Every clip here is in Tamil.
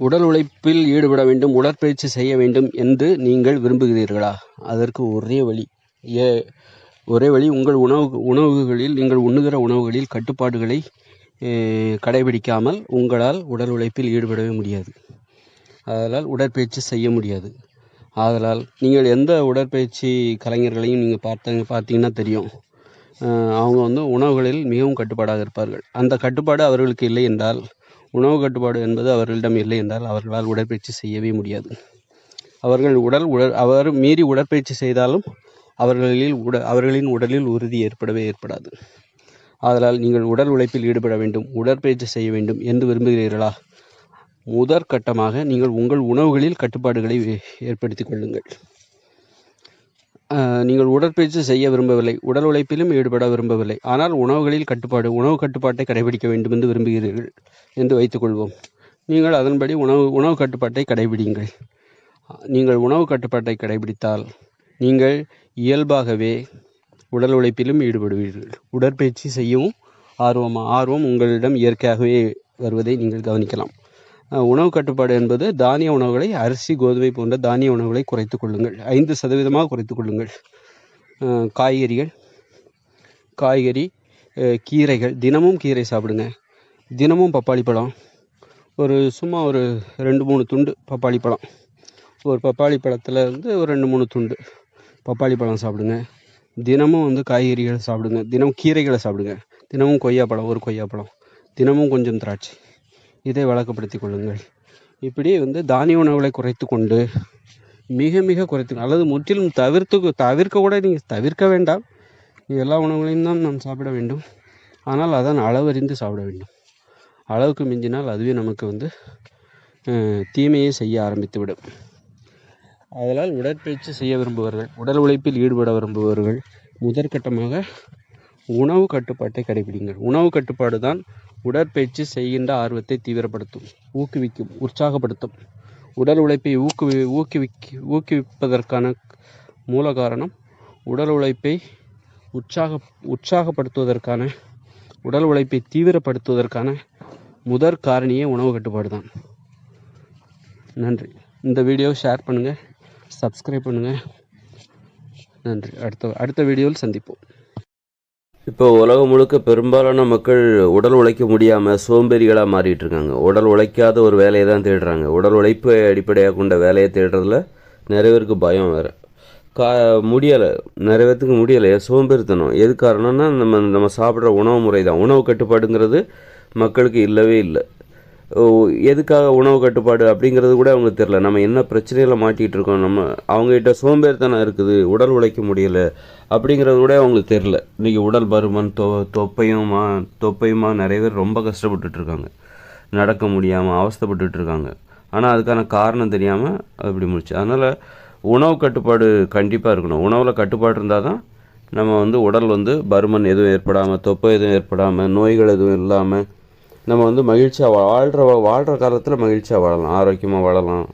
உடல் உழைப்பில் ஈடுபட வேண்டும் உடற்பயிற்சி செய்ய வேண்டும் என்று நீங்கள் விரும்புகிறீர்களா? அதற்கு ஒரே வழி ஏ ஒரே வழி உங்கள் உணவு உணவுகளில் நீங்கள் உண்ணுகிற உணவுகளில் கட்டுப்பாடுகளை கடைபிடிக்காமல் உங்களால் உடல் உழைப்பில் ஈடுபடவே முடியாது. அதனால் உடற்பயிற்சி செய்ய முடியாது. ஆதலால் நீங்கள் எந்த உடற்பயிற்சி கலைஞர்களையும் நீங்கள் பார்த்தீங்க பார்த்தீங்கன்னா தெரியும். அவங்க வந்து உணவுகளில் மிகவும் கட்டுப்பாடாக இருப்பார்கள். அந்த கட்டுப்பாடு அவர்களுக்கு இல்லை என்றால் உணவு கட்டுப்பாடு என்பது அவர்களிடம் இல்லை என்றால் அவர்களால் உடற்பயிற்சி செய்யவே முடியாது. அவர்கள் உடல் உடல் அவர் மீறி உடற்பயிற்சி செய்தாலும் அவர்களில் உட அவர்களின் உடலில் உறுதி ஏற்படவே ஏற்படாது. ஆதலால் நீங்கள் உடல் உழைப்பில் ஈடுபட வேண்டும் உடற்பயிற்சி செய்ய வேண்டும் என்று விரும்புகிறீர்களா? முதற்கட்டமாக நீங்கள் உங்கள் உணவுகளில் கட்டுப்பாடுகளை ஏற்படுத்திக் கொள்ளுங்கள். நீங்கள் உடற்பயிற்சி செய்ய விரும்பவில்லை. உடல் உழைப்பிலும் ஈடுபட விரும்பவில்லை. ஆனால் உணவுகளில் கட்டுப்பாடு உணவு கட்டுப்பாட்டை கடைபிடிக்க வேண்டும் என்று விரும்புகிறீர்கள் என்று வைத்துக்கொள்வோம் நீங்கள் அதன்படி உணவு உணவு கட்டுப்பாட்டை கடைபிடிங்கள் நீங்கள் உணவு கட்டுப்பாட்டை கடைபிடித்தால் நீங்கள் இயல்பாகவே உடல் உழைப்பிலும் ஈடுபடுவீர்கள். உடற்பயிற்சி செய்யவும் ஆர்வமாக ஆர்வம் உங்களிடம் இயற்கையாகவே வருவதை நீங்கள் கவனிக்கலாம். உணவு கட்டுப்பாடு என்பது தானிய உணவுகளை அரிசி கோதுமை போன்ற தானிய உணவுகளை குறைத்து கொள்ளுங்கள். ஐந்து சதவீதமாக குறைத்து கொள்ளுங்கள். காய்கறிகள் காய்கறி கீரைகள். தினமும் கீரை சாப்பிடுங்க. தினமும் பப்பாளி பழம். ஒரு சும்மா ஒரு ரெண்டு மூணு துண்டு பப்பாளி பழம். ஒரு பப்பாளி பழத்தில் வந்து ஒரு ரெண்டு மூணு துண்டு பப்பாளி பழம் சாப்பிடுங்க. தினமும் வந்து காய்கறிகளை சாப்பிடுங்க. தினமும் கீரைகளை சாப்பிடுங்க. தினமும் கொய்யாப்பழம் ஒரு கொய்யாப்பழம் தினமும் கொஞ்சம் திராட்சை. இதை வழக்கப்படுத்திக் கொள்ளுங்கள். இப்படி வந்து தானிய உணவுகளை குறைத்து கொண்டு மிக மிக குறைத்து அல்லது முற்றிலும் தவிர்த்து தவிர்க்க கூட நீங்கள் தவிர்க்க வேண்டாம். எல்லா உணவுகளையும் தான் நாம் சாப்பிட வேண்டும். ஆனால் அதன் அளவறிந்து சாப்பிட வேண்டும். அளவுக்கு மிஞ்சினால் அதுவே நமக்கு வந்து தீமையை செய்ய ஆரம்பித்துவிடும். அதனால் உடற்பயிற்சி செய்ய விரும்புபவர்கள் உடல் உழைப்பில் ஈடுபட விரும்புபவர்கள் முதற்கட்டமாக உணவு கட்டுப்பாட்டை கடைபிடிங்கள். உணவு கட்டுப்பாடு தான் உடற்பயிற்சி செய்கின்ற ஆர்வத்தை தீவிரப்படுத்தும் ஊக்குவிக்கும் உற்சாகப்படுத்தும். உடல் உழைப்பை ஊக்குவி ஊக்குவிக் ஊக்குவிப்பதற்கான மூல காரணம் உடல் உழைப்பை உற்சாக உற்சாகப்படுத்துவதற்கான உடல் உழைப்பை தீவிரப்படுத்துவதற்கான முதற் காரணியே உணவு கட்டுப்பாடு தான். நன்றி. இந்த வீடியோ ஷேர் பண்ணுங்கள் சப்ஸ்கிரைப் பண்ணுங்கள் நன்றி. அடுத்த அடுத்த வீடியோவில் சந்திப்போம். இப்போ உலகம் முழுக்க பெரும்பாலான மக்கள் உடல் உழைக்க முடியாமல் சோம்பேறிகளாக மாறிட்டு இருக்காங்க. உடல் உழைக்காத ஒரு வேலையை தான் தேடுறாங்க. உடல் உழைப்பை அடிப்படையாக கொண்ட வேலையை தேடுறதுல நிறைய பேருக்கு பயம் வேறு. கா முடியலை. நிறைய பேர்த்துக்கு முடியலை. சோம்பேறித்தனம். எது காரணம்னா நம்ம நம்ம சாப்பிட்ற உணவு முறை தான் உணவு கட்டுப்பாடுங்கிறது மக்களுக்கு இல்லவே இல்லை. எதுக்காக உணவு கட்டுப்பாடு அப்படிங்கிறது கூட அவங்களுக்கு தெரில நம்ம என்ன பிரச்சனையில் மாட்டிகிட்டு இருக்கோம்? நம்ம அவங்ககிட்ட சோம்பேறித்தனம் இருக்குது உடல் உழைக்க முடியலை அப்படிங்கிறது கூட அவங்களுக்கு தெரில இன்றைக்கி உடல் பருமன் தொ தொப்பையுமா தொப்பையுமா நிறைய பேர் ரொம்ப கஷ்டப்பட்டுட்ருக்காங்க நடக்க முடியாமல் அவஸ்தப்பட்டுட்ருக்காங்க ஆனால் அதுக்கான காரணம் தெரியாமல் அப்படி முடிச்சு. அதனால் உணவு கட்டுப்பாடு கண்டிப்பாக இருக்கணும். உணவில் கட்டுப்பாடு இருந்தால் தான் நம்ம வந்து உடல் வந்து பருமன் எதுவும் ஏற்படாமல் தொப்பை எதுவும் ஏற்படாமல் நோய்கள் எதுவும் இல்லாமல் நம்ம வந்து மகிழ்ச்சியாக வாழ்கிற வாழ்கிற காலத்தில் மகிழ்ச்சியாக வாழலாம் ஆரோக்கியமாக வாழலாம்.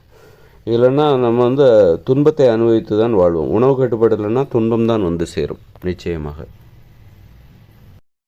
இல்லைன்னா நம்ம வந்து துன்பத்தை அனுபவித்து தான் வாழ்வோம். உணவு கட்டுப்பாடு இல்லைன்னா துன்பம் தான் வந்து சேரும் நிச்சயமாக.